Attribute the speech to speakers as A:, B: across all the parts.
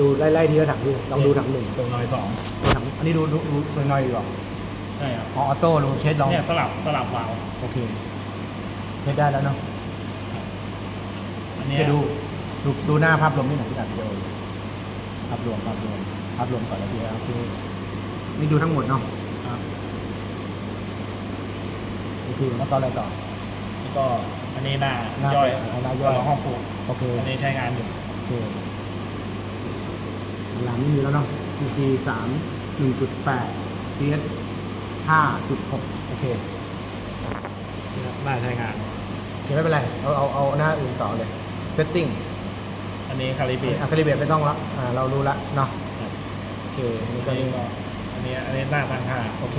A: ดูไล่ๆทีละถังดิลองดูถังหนึ่ง
B: ตัวน้อยสอง
A: ดูถังอันนี้ดูดูดูสวยหน่อยดีกว่า
B: ใช่ครับ
A: อ๋อออโต้ดูเช็ดลอง
B: เนี่ยสลับสลับวาล์ว
A: โอเคเช็ดได้แล้วเนาะ
B: อันเนี้ย
A: จะดูดูดูหน้าภาพรวมนี่หน่อยพี่อัดเดียวภาพรวมภาพรวมภาพรวมก่อนแล้วพี่โอเคนี่ดูทั้งหมดเนาะ
B: ครับ
A: โอเคแล้วต่ออะไรต่อ
B: แล้วก็อันนี้หน้า
A: หน้า
B: ย่อย
A: หน้าย่อย
B: แล้วห้องปลูก
A: โอเค
B: อันนี้ใช้งานอยู่
A: โอเค หลังไม่มีแล้วเนาะ PC สามหนึ่งจุดแปด PS ห้าจุดหกโอเค
B: หน้าใช้งาน
A: โอเคไม่เป็นไร เอาเอาเอาหน้าอื่นต่อเลย Setting
B: อันนี้คาลิเบีย
A: อะคาลิเบตไม่ต้องละอ่าเรารู้ละเนาะโอเคอันนี้ก็
B: อัน
A: นี่
B: นี้ก็อันนี้อันนี้หน้าตั้งค่า
A: โอเค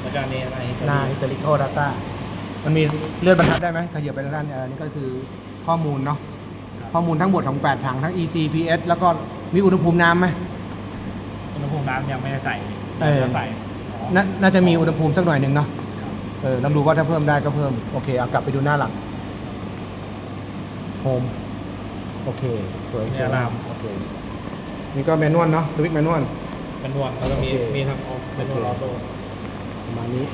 B: แล้วก็อันนี้อะไร
A: หน้า historical data มันมีเลื่อนบรรทัดได้ไหมขยับไปด้านอันนี้ก็คือข้อมูลเนาะข้อมูลทั้งหมดของ 8 ถังทั้ง EC PS แล้วก็ มีอุณหภูมิน้ำไหม
B: อุณหภูมิน้ำยังไม่ได้ใส่
A: เออ
B: จะใส่อ๋อ
A: นาน่าจะมีอุณหภูมิสักหน่อยหนึ่งเนาะเออลองดูว่าถ้าเพิ่มได้ก็เพิ่ม โอเคเอากลับไปดูหน้าหลังโฮมโอเค สวย
B: มีอะลาม
A: โอเคนี่ก็แมนนวลเนาะสวิตช์แมนนวล
B: เป็นนวดแล้วก็มี
A: โอเค
B: มีทั้งออฟเป็นนวดออโต้
A: ประมาณนี้